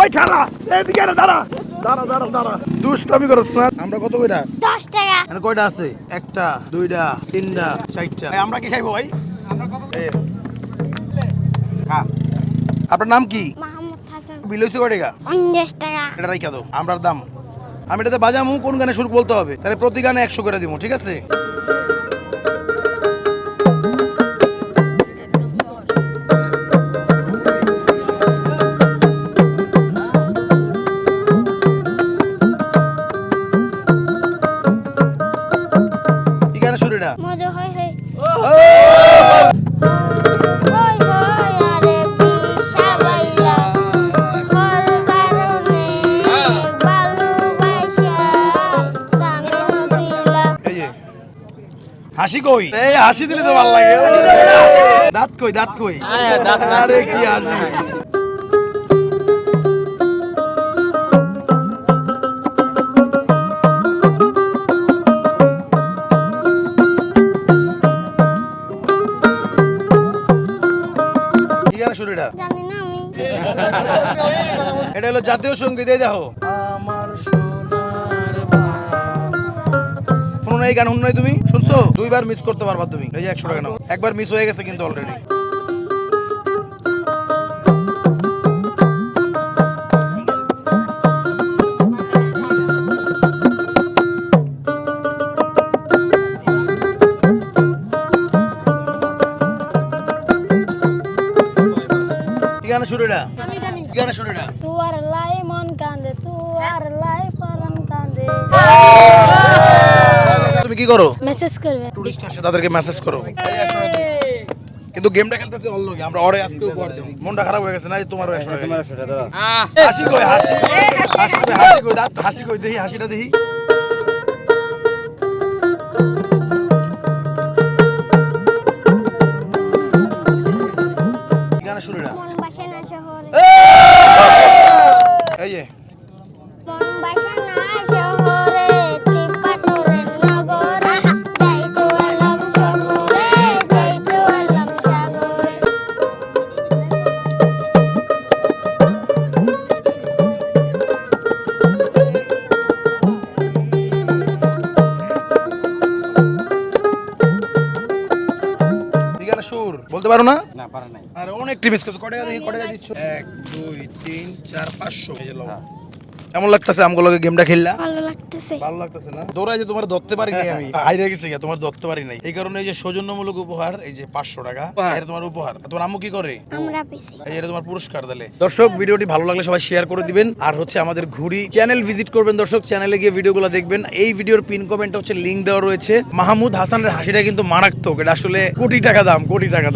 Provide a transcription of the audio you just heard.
ওই খারা এদিকে আরে দাঁড়া। দাঁড়া দাঁড়া দাঁড়া। দুষ্টামি করছ না আমরা কত কইরা? দশ টাকা। এখানে কয়টা আছে? একটা দুইটা তিনটা চারটা। আমরা কি খাইবো ভাই? এই, খা। আপনার নাম কি? মাহমুদ হাসান। বিল হইছে কয় টাকা। এটা রাইখা দাও আমরার দাম। আমি এটাতে বাজামু কোন গানে সুর বলতে হবে? তাহলে প্রতি গানে একশো করে দিব ঠিক আছে? দামে নদিলা। এই যে। হাসি কই? এই হাসি দিলে তো ভালো লাগে। দাঁত কই দাঁত কই? আরে কি হাসি। কি শুনে শুরু এটা জানি না আমি। এটা হলো জাতীয় সংগীত এই দেখো। আমার সোনার এই গান শুনো তুমি? শুনছো? দুইবার মিস করতে পারবা তুমি। এই যে একশো টাকা নাও। একবার মিস হয়ে গেছে কিন্তু অলরেডি গানে শুরু এটা আমি জানি কি গানে শুরু এটা তুয়ার লাই মন কান্দে তুয়ার লাই পরন কান্দে। তুমি কি করো? মেসেজ করবে। টুরিস্ট আসে তাদেরকে মেসেজ করো। কিন্তু গেমটা খেলতেছি অল্প আমরা ওরে আজকে উপহার দেবো। মনটা খারাপ হয়ে গেছে না যে তোমারও একশো টাকা হাসি কই হাসি হাসি কই হাসি কই দাঁত হাসি কই দেখি হাসিটা দেখি। গানে শুরু এটা মন বাসে না শহরে এই যে। বলতে পারো না? না পারা নাই। আর অনেক টিমিস করছ কয় টাকা দেখি দিচ্ছ? এক দুই তিন চার পাঁচশো। এই যে লও। কেমন লাগতেছে আমগুলো গেমটা খেললা? ভালো লাগতেছে। ভালো লাগতেছে না? দৌড়াই যে তোমার ধরতে পারি নাই আমি। হাইরে গেছে গিয়া, তোমার ধরতে পারি নাই। এই কারণে এই যে সৌজন্যমূলক উপহার এই যে পাঁচশো টাকা। এটা তোমার উপহার। তোমার আম্মু কি করে? আমরা পিছি এই এটা তোমার পুরস্কার দিলে দর্শক ভিডিওটি ভালো লাগলে সবাই শেয়ার করে দিবেন। আর হচ্ছে আমাদের ঘুরি চ্যানেল ভিজিট করবেন দর্শক চ্যানেলে গিয়ে ভিডিওগুলো দেখবেন। এই ভিডিওর পিন কমেন্টে হচ্ছে লিংক দেওয়া রয়েছে। মাহমুদ হাসানের হাসিটা কিন্তু মারাত্মক। এটা আসলে কোটি টাকা দাম কোটি টাকা দাম।